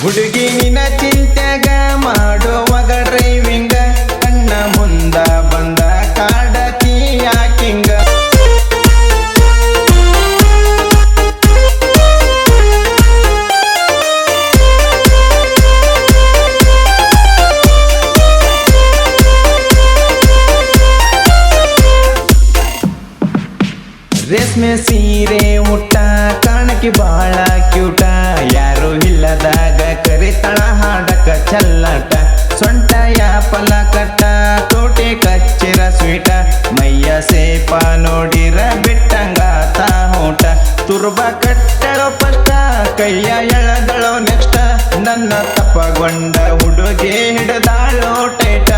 ಹುಡುಗಿ ನಿನ್ನ ಚಿಂತ್ಯಾಗ ಮಾಡುವಾಗ ಡ್ರೈವಿಂಗ ಕಣ್ಣ ಮುಂದ ಬಂದ ಕಾಡತಿ ಯಾಕಿಂಗ? ರೇಷ್ಮೆ ಸೀರೆ ಊಟ ಕಾಣಕ್ಕೆ ಬಹಳ ಕ್ಯೂಟ ಯಾರು ಇಲ್ಲದಾಗ ಕರಿತಳ ಹಾಡಕ ಚಲ್ಲಟ, ಸೊಂಟ ಯಾಪಲ ಕಟ್ಟ ಕೋಟೆ ಕಚ್ಚಿರ ಸ್ವೀಟ, ಮೈಯ ಸೇಪ ನೋಡಿರ ಬಿಟ್ಟಂಗಾತ ಊಟ ತುರ್ಬ ಕಟ್ಟಳೋ ಪಷ್ಟ ಕೈಯ ಎಳದಳೋ ನೆಕ್ಸ್ಟ್ ನನ್ನ ತಪ್ಪಗೊಂಡ ಹುಡುಗಿ ಹಿಡದಾಳೋ ಟೈಟ.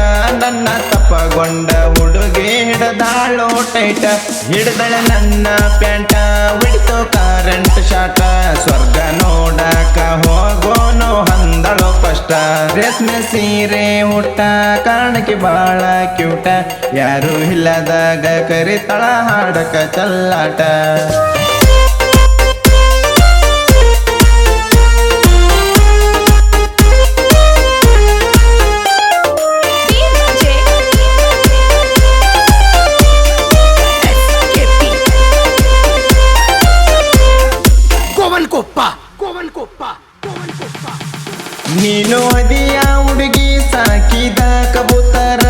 ನನ್ನ ತಪ್ಪಗೊಂಡ ಹುಡುಗಿ ಹಿಡದಾಳೋ ಟೈಟ. ಹಿಡ್ದಳ ನನ್ನ ಪ್ಯಾಂಟ ಬಿಡ್ತು ಕರೆಂಟ್ ಶಾಟ ಸ್ವರ್ಗ ನೋಡಕ ಹೋಗೋನು ಹಂದಳೋ ಕಷ್ಟ. ರೇಷ್ಮೆ ಸೀರೆ ಊಟ ಕಾರಣಕ್ಕೆ ಬಾಳ ಕ್ಯೂಟ ಯಾರು ಇಲ್ಲದಾಗ ಕರಿತಳ ಹಾಡಕ ಚಲ್ಲಾಟ. Govankoppa Govankoppa Govankoppa ನೀನು ಅದಿಯ ಹುಡುಗಿ ಸಾಕಿದ ಕಬೂತರ,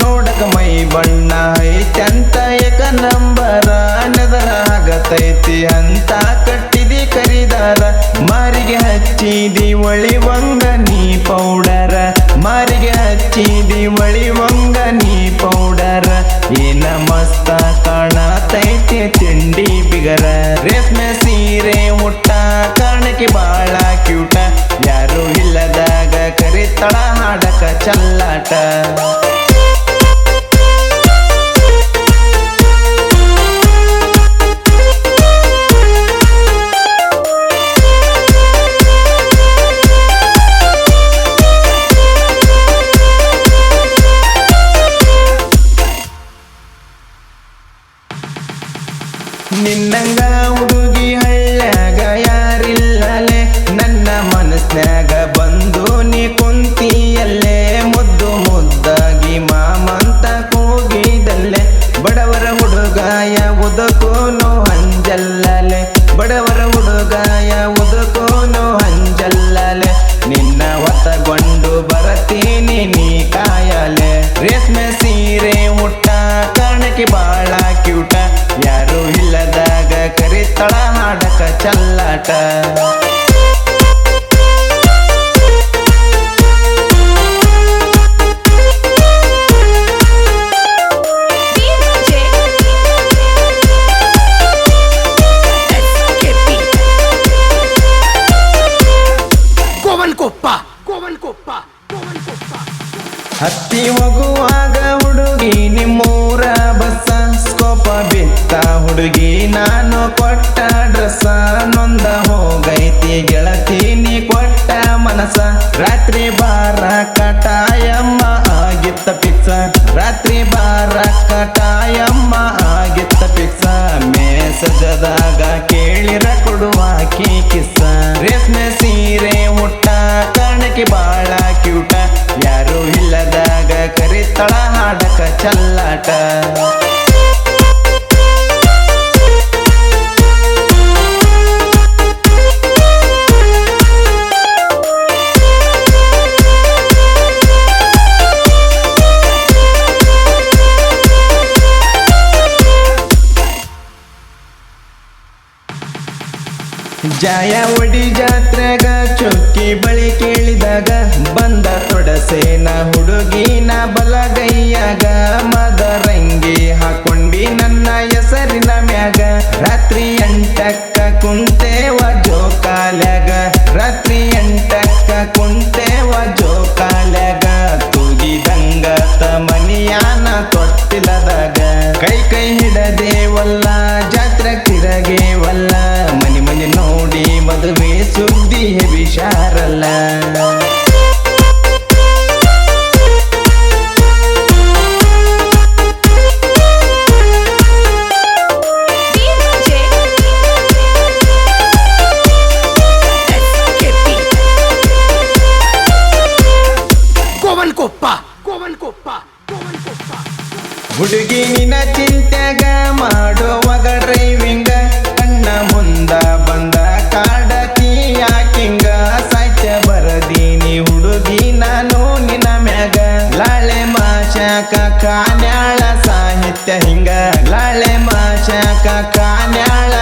ನೋಡಕ ಮೈ ಬಣ್ಣ ಐತಂತ ಏಕ ನಂಬರ ನದರ ಆಗತೈತಿ ಅಂತ ಕಟ್ಟಿದಿ ಕರಿದಾರ. ಮಾರಿಗೆ ಹಚ್ಚಿದಿ ಒಳಿವಂಗ ನೀ ಪೌಡರ, ಮಾರಿಗೆ ಹಚ್ಚಿದಿ ಒಳಿವಂಗ ನೀ ಪೌಡರ. ಏನ ಮಸ್ತ ಕಾಣತೈತಿ ತಿಂಡಿ ಬಿಗರ. ರೇಷ್ಮೆ ಸೀರೆ ಮುಟ್ಟ ಕಾರಣಕ್ಕೆ ಬಾಳ ಕ್ಯೂಟ ನಿನ್ನಂಗ ಹುಡುಗಿ ಹಳ್ಳ್ಯಾಗ ಯಾರಿಲ್ಲಲೆ? ನನ್ನ ಮನಸ್ನ್ಯಾಗ ಬಂದು ನೀ ಕುಂತಿಯಲ್ಲೇ? ಮುದ್ದು ಮುದ್ದಾಗಿ ಮಾಮಂತ ಕೂಗಿದಲ್ಲೇ? ಬಡವರ ಹುಡುಗಾಯ ಉದಕೋನು ಹಂಜಲ್ಲಲೆ ಬಡವರ ಹುಡುಗಾಯ ಉದಕೋನು ಹಂಜಲ್ಲಲೆ ನಿನ್ನ ಹೊತ್ತಗೊಂಡು ಬರತೀನಿ ನೀ ಕಾಯಲೆ? ರೇಷ್ಮೆ ಕರಿತಳ ಹಾಡಕ ಚಲ್ಲಾಟ DJ SKP ಹತ್ತಿ ಹೋಗುವಾಗ ಹುಡುಗಿ ನಿಮ್ಮೂರ ಬಸ್ಸ ಸ್ಕೋಪ ಬಿತ್ತ ಹುಡುಗಿ, ನಾನು ಕೊಟ್ಟ ಡ್ರೆಸ್ಸ. ನೊಂದ ಹೋಗೈತಿ ಗೆಳತಿ, ನೀ ಕೊಟ್ಟ ಮನಸ ರಾತ್ರಿ ಬಾರ ಕಟಾಯಮ್ಮ ಜಯ ಒಡಿ ಜಾತ್ರೆಗ ಚುಕ್ಕಿ ಬಳಿ ಕೇಳಿದಾಗ ಬಂದ ತೊಡಸೇನ ಹುಡುಗಿನ ಬಲಗೈಯಾಗ ಕೋವನ್ಕೊಪ್ಪ ಕೋವನ್ಕೊಪ್ಪ ಕೋವನ್ಕೊಪ್ಪ ಹುಡುಗಿನ ಚಿಂತೆಗ ಮಾಡುವಾಗ ಡ್ರೈವಿಂಗ ಕಣ್ಣ ಮುಂದ ಬಂದ ಕಾಡ ಯಾಕಿಂಗ ಸಾಕ್ಯ ಬರದೀನಿ ಹುಡುಗಿ ನಾನು ನಿನ ಮ್ಯಾಗ. ಲಾಳೆ ಮಾಶಾಕ ಕಾನ್ಯಾಳ ಸಾಹಿತ್ಯ ಹಿಂಗ, ಲಾಳೆ ಮಾಶಾಕ ಕಾನ್ಯಾಳ